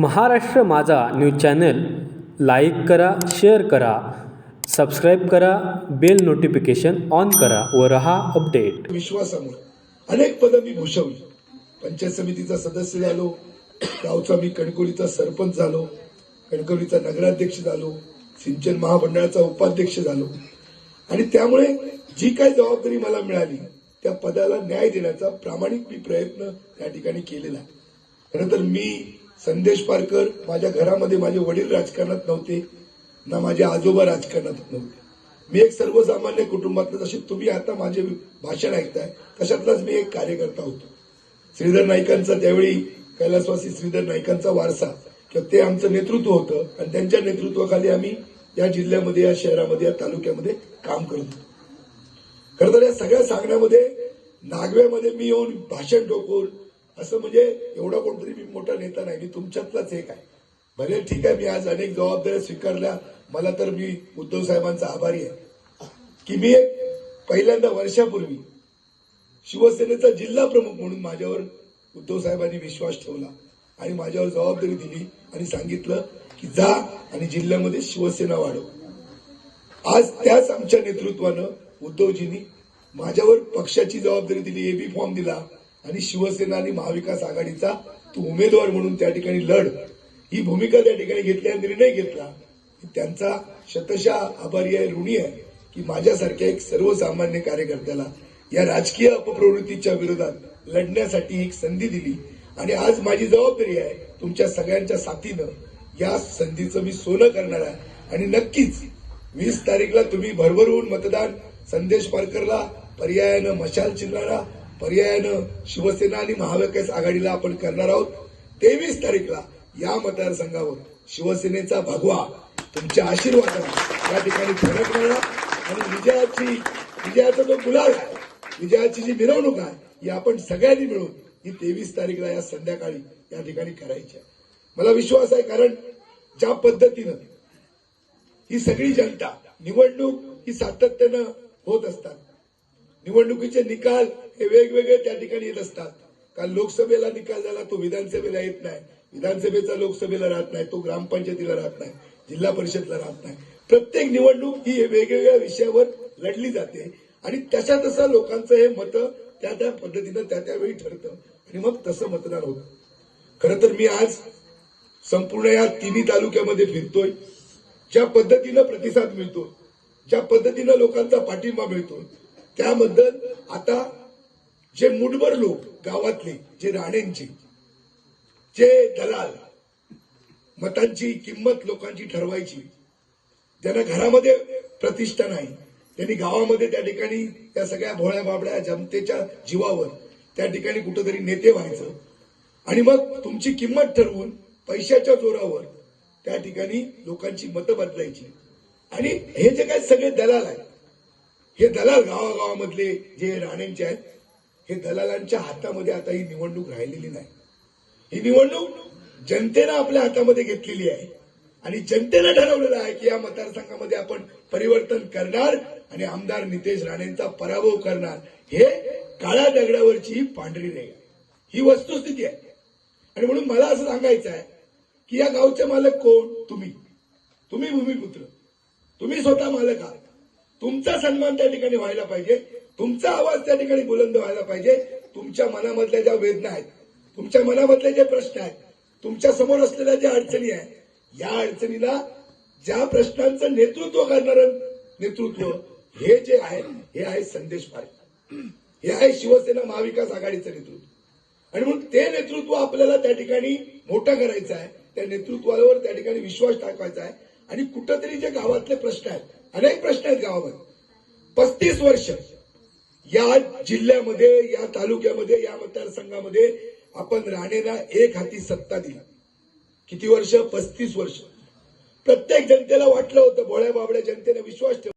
Maharashtra Majha news channel like करा share करा subscribe करा बेल नोटिफिकेशन ऑन करा व रहा अपडेट. विश्वासामुळे अनेक पदं मी भूषवली. पंचायत समितीचा सदस्य झालो गावचा मी कणकवलीचा सरपंच झालो कणकवलीचा नगराध्यक्ष झालो सिंचन महामंडळाचा उपाध्यक्ष झालो. आणि त्यामुळे जी काही जबाबदारी मला मिळाली त्या पदाला न्याय देण्याचा प्रामाणिक मी प्रयत्न त्या ठिकाणी केलेला आहे. खरं तर मी संदेश पारकर माझ्या घरामध्ये माझे वडील राजकारणात नव्हते ना माझे आजोबा राजकारणात नव्हते. मी एक सर्वसामान्य कुटुंबातलं जसे तुम्ही आता माझे भाषण ऐकताय तशातलाच मी एक कार्यकर्ता होतो. श्रीधर नाईकांचा त्यावेळी कैलासवासी श्रीधर नाईकांचा वारसा किंवा ते आमचं नेतृत्व होतं आणि त्यांच्या नेतृत्वाखाली आम्ही या जिल्ह्यामध्ये या शहरामध्ये या तालुक्यामध्ये काम करत होतो. खरं तर या सगळ्या सांगण्यामध्ये नागव्यामध्ये मी येऊन भाषण ठोकून असं म्हणजे एवढा कोणतरी मी मोठा नेता नाही मी तुमच्यातलाच एक आहे. भले ठीक आहे मी आज अनेक जबाबदाऱ्या स्वीकारल्या. मला तर मी उद्धव साहेबांचा आभारी आहे. की मी एक पहिल्यांदा वर्षापूर्वी शिवसेनेचा जिल्हा प्रमुख म्हणून माझ्यावर उद्धव साहेबांनी विश्वास ठेवला आणि माझ्यावर जबाबदारी दिली आणि सांगितलं की जा आणि जिल्ह्यामध्ये शिवसेना वाढव. आज त्याच आमच्या नेतृत्वानं उद्धवजींनी माझ्यावर पक्षाची जबाबदारी दिली एबी फॉर्म दिला. आणि शिवसेना आणि महाविकास आघाडीचा तू उमेदवार म्हणून त्या ठिकाणी लढ. ही भूमिका त्या ठिकाणी घेतली आणि निर्णय घेतला. त्यांचा शतशा आभारी आहे ऋणी आहे की माझ्यासारख्या एक सर्वसामान्य कार्यकर्त्याला या राजकीय अपप्रवृत्तीच्या विरोधात लढण्यासाठी एक संधी दिली. आणि आज माझी जबाबदारी आहे तुमच्या सगळ्यांच्या साथीनं या संधीचं मी सोनं करणार आहे. आणि नक्कीच वीस तारीखला तुम्ही भरभरून मतदान संदेश पारकरला पर्यायानं मशाल चिन्हाला पर्यायानं शिवसेना आणि महाविकास आघाडीला आपण करणार आहोत. तेवीस तारीखला या मतदारसंघावर शिवसेनेचा भगवा तुमच्या आशीर्वादाने या ठिकाणी फरकणार आणि विजयाची विजयाचा जो गुलाल आहे विजयाची जी मिरवणूक आहे ही आपण सगळ्यांनी मिळून ही तेवीस तारीखला या संध्याकाळी या ठिकाणी करायची आहे. मला विश्वास आहे कारण ज्या पद्धतीनं ही सगळी जनता निवडणूक ही सातत्यानं होत असतात. निवडणुकीचे निकाल हे वेगवेगळे त्या ठिकाणी येत असतात. कारण लोकसभेला निकाल झाला तो विधानसभेला येत नाही. विधानसभेचा लोकसभेला राहत नाही तो ग्रामपंचायतीला राहत नाही जिल्हा परिषदला राहत नाही. प्रत्येक निवडणूक ही वेगवेगळ्या विषयावर लढली जाते. आणि तशा तसा लोकांचं हे मत त्या त्या पद्धतीनं त्या त्यावेळी ठरतं. आणि मग तसं मतदान होतं. खरं तर मी आज संपूर्ण या तिन्ही तालुक्यामध्ये फिरतोय. ज्या पद्धतीनं प्रतिसाद मिळतो ज्या पद्धतीनं लोकांचा पाठिंबा मिळतो त्याबद्दल आता जे मुठभर लोक गावातले जे राणेंचे जे दलाल मतांची किंमत लोकांची ठरवायची ज्यांना घरामध्ये प्रतिष्ठा नाही त्यांनी गावामध्ये त्या ठिकाणी त्या सगळ्या भोळ्या बाबड्या जनतेच्या जीवावर त्या ठिकाणी कुठंतरी नेते व्हायचं. आणि मग तुमची किंमत ठरवून पैशाच्या जोरावर त्या ठिकाणी लोकांची मतं बदलायची. आणि हे जे काय सगळे दलाल आहेत हे दलाल गावागावामधले जे राणेंचे आहेत हे दलालांच्या हातामध्ये आता ही निवडणूक राहिलेली नाही. ही निवडणूक जनतेनं आपल्या हातामध्ये घेतलेली आहे. आणि जनतेनं ठरवलेलं आहे की या मतदारसंघामध्ये आपण परिवर्तन करणार आणि आमदार नितेश राणेंचा पराभव करणार. हे काळ्या दगडावरची ही पांढरी रेग आहे ही वस्तुस्थिती आहे. आणि म्हणून मला असं सांगायचं आहे की या गावचे मालक कोण? तुम्ही. तुम्ही भूमिपुत्र. तुम्ही स्वतः मालक आहात. तुमचा सन्मान त्या ठिकाणी व्हायला पाहिजे. तुमचा आवाज त्या ठिकाणी बुलंद व्हायला पाहिजे. तुमच्या मनामधल्या ज्या वेदना आहेत तुमच्या मनामधले जे प्रश्न आहेत तुमच्यासमोर असलेल्या ज्या अडचणी आहेत या अडचणीला ज्या प्रश्नांचं नेतृत्व करणारं नेतृत्व हे जे आहे हे आहे संदेश पारे हे आहे शिवसेना महाविकास आघाडीचं नेतृत्व. आणि म्हणून ते नेतृत्व आपल्याला त्या ठिकाणी मोठं करायचं आहे त्या नेतृत्वावर त्या ठिकाणी विश्वास टाकवायचा आहे. आणि कुठंतरी जे गावातले प्रश्न आहेत अनेक प्रश्न आहेत गावामध्ये. पस्तीस वर्ष या जिल्ह्यामध्ये या तालुक्यामध्ये या मतदारसंघामध्ये आपण राणेला एक हाती सत्ता दिली. किती वर्ष? पस्तीस वर्ष. प्रत्येक जनतेला वाटलं होतं भोळ्या बाबड्या जनतेने विश्वास ठेवला.